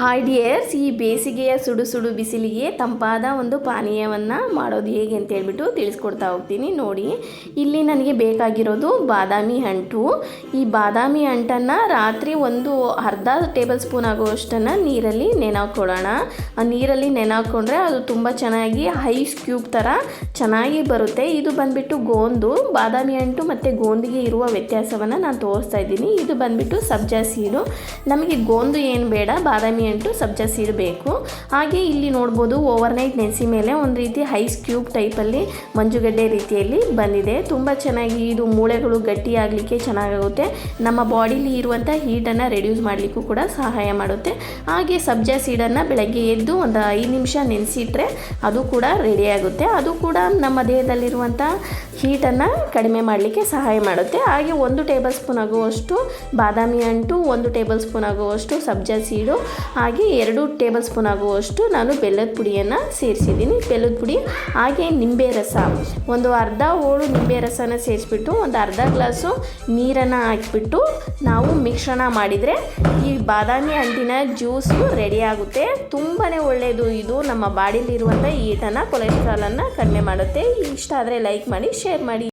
Hi dears ಈ ಬೇಸಿಗೆಯ ಸುಡು ಸುಡು ಬಿಸಿಲಿಗೆ ತಂಪಾದ ಒಂದು ಪಾನೀಯವನ್ನು ಮಾಡೋದು ಹೇಗೆ ಅಂತ ಹೇಳ್ಬಿಟ್ಟು ತಿಳಿಸ್ಕೊಡ್ತಾ ಹೋಗ್ತೀನಿ. ನೋಡಿ, ಇಲ್ಲಿ ನನಗೆ ಬೇಕಾಗಿರೋದು ಬಾದಾಮಿ ಅಂಟು. ಈ ಬಾದಾಮಿ ಅಂಟನ್ನು ರಾತ್ರಿ ಒಂದು ಅರ್ಧ ಟೇಬಲ್ ಸ್ಪೂನ್ ಆಗುವಷ್ಟನ್ನು ನೀರಲ್ಲಿ ನೆನಾಕೊಡೋಣ ಆ ನೀರಲ್ಲಿ ನೆನಾಕೊಂಡ್ರೆ ಅದು ತುಂಬ ಚೆನ್ನಾಗಿ ಐಸ್ ಕ್ಯೂಬ್ ಥರ ಚೆನ್ನಾಗಿ ಬರುತ್ತೆ. ಇದು ಬಂದ್ಬಿಟ್ಟು ಗೋಂದು. ಬಾದಾಮಿ ಅಂಟು ಮತ್ತು ಗೋಂದಿಗೆ ಇರುವ ವ್ಯತ್ಯಾಸವನ್ನು ನಾನು ತೋರಿಸ್ತಾ ಇದ್ದೀನಿ. ಇದು ಬಂದ್ಬಿಟ್ಟು ಸಬ್ಜಾ ಸೀಡು. ನಮಗೆ ಗೋಂದು ಏನು ಬೇಡ, ಬಾದಾಮಿ ಅಂಟು ಸಬ್ಜಾ ಸೀಡ್ ಬೇಕು ಹಾಗೆ ಇಲ್ಲಿ ನೋಡ್ಬೋದು ಓವರ್ ನೈಟ್ ನೆನೆಸಿ ಮೇಲೆ ಒಂದು ರೀತಿ ಐಸ್ ಕ್ಯೂಬ್ ಟೈಪಲ್ಲಿ ಮಂಜುಗಡ್ಡೆ ರೀತಿಯಲ್ಲಿ ಬಂದಿದೆ. ತುಂಬ ಚೆನ್ನಾಗಿ ಇದು ಮೂಳೆಗಳು ಗಟ್ಟಿಯಾಗಲಿಕ್ಕೆ ಚೆನ್ನಾಗಾಗುತ್ತೆ. ನಮ್ಮ ಬಾಡಿಲಿ ಇರುವಂಥ ಹೀಟನ್ನು ರೆಡ್ಯೂಸ್ ಮಾಡಲಿಕ್ಕೂ ಕೂಡ ಸಹಾಯ ಮಾಡುತ್ತೆ. ಹಾಗೆ ಸಬ್ಜಾ ಸೀಡನ್ನು ಬೆಳಗ್ಗೆ ಎದ್ದು ಒಂದು ಐದು ನಿಮಿಷ ನೆನೆಸಿಟ್ರೆ ಅದು ಕೂಡ ರೆಡಿಯಾಗುತ್ತೆ ಅದು ಕೂಡ ನಮ್ಮ ದೇಹದಲ್ಲಿರುವಂಥ ಹೀಟನ್ನು ಕಡಿಮೆ ಮಾಡಲಿಕ್ಕೆ ಸಹಾಯ ಮಾಡುತ್ತೆ. ಹಾಗೆ ಒಂದು ಟೇಬಲ್ ಸ್ಪೂನ್ ಆಗುವಷ್ಟು ಬಾದಾಮಿ ಅಂಟು, ಒಂದು ಟೇಬಲ್ ಸ್ಪೂನ್ ಆಗುವಷ್ಟು ಸಬ್ಜಾ ಸೀಡು ಹಾಗೆ ಎರಡು ಟೇಬಲ್ ಸ್ಪೂನ್ ಆಗುವಷ್ಟು ನಾನು ಬೆಲ್ಲದ ಪುಡಿಯನ್ನು ಸೇರಿಸಿದ್ದೀನಿ. ಬೆಲ್ಲದ ಪುಡಿ ಹಾಗೆ ನಿಂಬೆ ರಸ. ಒಂದು ಅರ್ಧ ಹೋಳು ನಿಂಬೆ ರಸನ ಸೇರಿಸ್ಬಿಟ್ಟು, ಒಂದು ಅರ್ಧ ಗ್ಲಾಸು ನೀರನ್ನು ಹಾಕಿಬಿಟ್ಟು ನಾವು ಮಿಶ್ರಣ ಮಾಡಿದರೆ ಈ ಬಾದಾಮಿ ಅಂಟಿನ ಜ್ಯೂಸು ರೆಡಿ ಆಗುತ್ತೆ. ತುಂಬಾ ಒಳ್ಳೆಯದು ಇದು. ನಮ್ಮ ಬಾಡಿಲಿರುವಂಥ ಈಟನ್ನು ಕೊಲೆಸ್ಟ್ರಾಲನ್ನು ಕಡಿಮೆ ಮಾಡುತ್ತೆ. ಇಷ್ಟ ಆದರೆ ಲೈಕ್ ಮಾಡಿ, ಶೇರ್ ಮಾಡಿ.